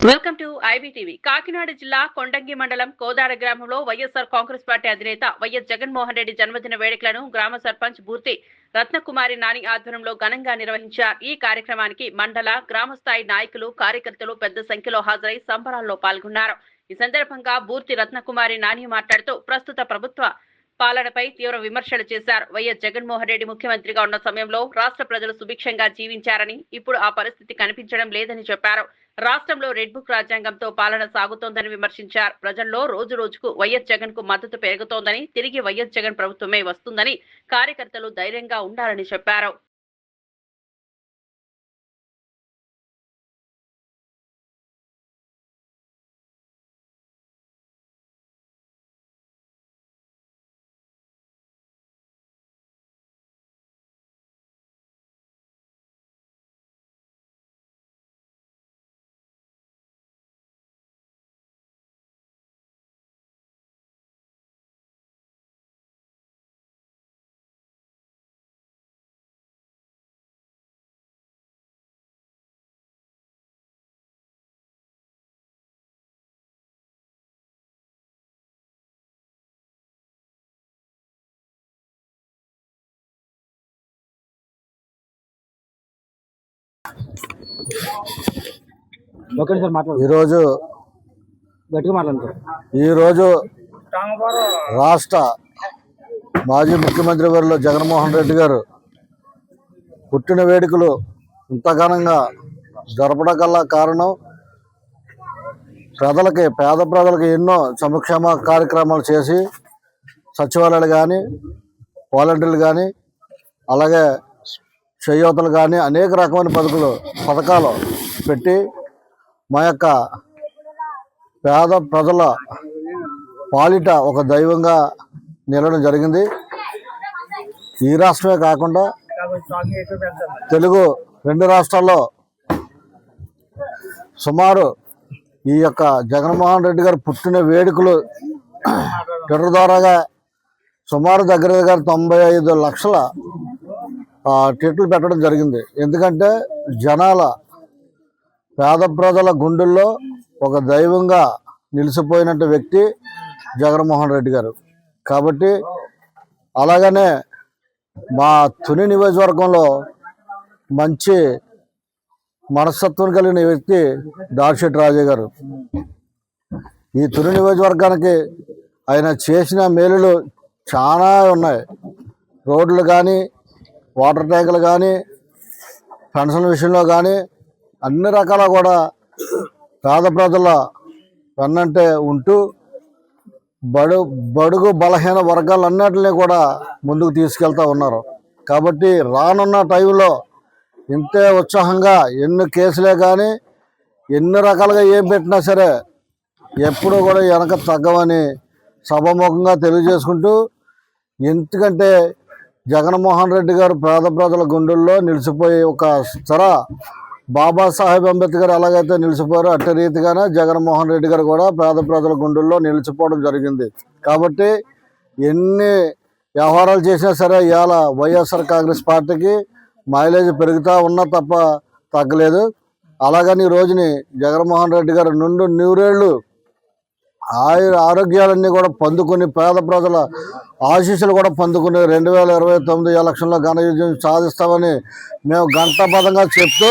Welcome to IBTV Kakinada జిల్లా కొండంగి మండలం కోదాడ గ్రామంలో వైఎస్ఆర్ కాంగ్రెస్ పార్టీ అధినేత వైఎస్ జగన్మోహన్ రెడ్డి జన్మదిన వేడుకలను గ్రామ సర్పంచ్ బూర్తి రత్నకుమారి నాని ఆధ్వర్యంలో ఘనంగా నిర్వహించారు. ఈ కార్యక్రమానికి మండల గ్రామస్థాయి నాయకులు కార్యకర్తలు పెద్ద సంఖ్యలో హాజరై సంబరాల్లో పాల్గొన్నారు. ఈ సందర్భంగా బూర్తి రత్నకుమారి నాని మాట్లాడుతూ ప్రస్తుత ప్రభుత్వ పాలనపై తీవ్ర విమర్శలు చేశారు. వైఎస్ జగన్మోహన్ రెడ్డి ముఖ్యమంత్రిగా ఉన్న సమయంలో రాష్ట్ర ప్రజలు సుభిక్షంగా జీవించారని ఇప్పుడు ఆ పరిస్థితి కనిపించడం లేదని చెప్పారు. రాష్ట్రంలో రెడ్ బుక్ రాజ్యాంగంతో పాలన సాగుతోందని విమర్శించారు. ప్రజల్లో రోజు రోజుకు వైఎస్ జగన్కు మద్దతు పెరుగుతోందని తిరిగి వైఎస్ జగన్ ప్రభుత్వమే వస్తుందని కార్యకర్తలు ధైర్యంగా ఉండాలని చెప్పారు. ఈరోజు గట్టిగా మాట్లాడు ఈరోజు రాష్ట్ర మాజీ ముఖ్యమంత్రి వారిలో జగన్మోహన్ రెడ్డి గారు పుట్టిన వేడుకలు ఇంత ఘనంగా జరపడం కల్లా కారణం ప్రజలకి పేద ప్రజలకి ఎన్నో సంక్షేమ కార్యక్రమాలు చేసి సచివాలయాలు కానీ వాలంటీర్లు కానీ అలాగే చేయూతలు కానీ అనేక రకమైన పథకాలు పథకాలు పెట్టి మా యొక్క పేద ప్రజల పాలిట ఒక దైవంగా నిలవడం జరిగింది. ఈ రాష్ట్రమే కాకుండా తెలుగు రెండు రాష్ట్రాల్లో సుమారు ఈ యొక్క జగన్మోహన్ రెడ్డి గారు పుట్టిన వేడుకలు ట్విట్టర్ ద్వారాగా సుమారు దగ్గర దగ్గర తొంభై ఐదు లక్షల ఆ, పెట్టడం జరిగింది. ఎందుకంటే జనాల పేద ప్రజల గుండెల్లో ఒక దైవంగా నిలిచిపోయినట్టు వ్యక్తి జగన్మోహన్ రెడ్డి గారు. కాబట్టి అలాగనే మా తుని నియోజకవర్గంలో మంచి మనస్తత్వం కలిగిన వ్యక్తి దాడిశెట్టి రాజే గారు. ఈ తుని నియోజకవర్గానికి ఆయన చేసిన మేలులు చాలా ఉన్నాయి. రోడ్లు కానీ వాటర్ ట్యాంకులు కానీ పెన్షన్ విషయంలో కానీ అన్ని రకాల కూడా పేద ప్రజల వెన్నంటే ఉంటూ బడు బడుగు బలహీన వర్గాలన్నింటినీ కూడా ముందుకు తీసుకెళ్తూ ఉన్నారు. కాబట్టి రానున్న టైంలో ఇంతే ఉత్సాహంగా ఎన్ని కేసులే కానీ ఎన్ని రకాలుగా ఏం పెట్టినా సరే ఎప్పుడూ కూడా వెనక తగ్గవని సభాముఖంగా తెలియజేసుకుంటూ ఎందుకంటే జగన్మోహన్ రెడ్డి గారు పేద ప్రజల గుండెల్లో నిలిచిపోయే ఒక స్థిర బాబాసాహెబ్ అంబేద్కర్ ఎలాగైతే నిలిచిపోయారో అట్టి రీతిగానే జగన్మోహన్ రెడ్డి గారు కూడా పేద ప్రజల గుండెల్లో నిలిచిపోవడం జరిగింది. కాబట్టి ఎన్ని వ్యవహారాలు చేసినా సరే ఇవాళ వైఎస్ఆర్ కాంగ్రెస్ పార్టీకి మైలేజ్ పెరుగుతూ ఉన్నా తప్ప తగ్గలేదు. అలాగని ఈ రోజుని జగన్మోహన్ రెడ్డి గారు నుండు నూరేళ్ళు ఆయుర ఆరోగ్యాలన్నీ కూడా పొందుకుని పేద ప్రజల ఆశీస్సులు కూడా పొందుకుని రెండు వేల ఇరవై తొమ్మిది ఎలక్షన్లో ఘన విజయం సాధిస్తామని మేము గంటపదంగా చెప్తూ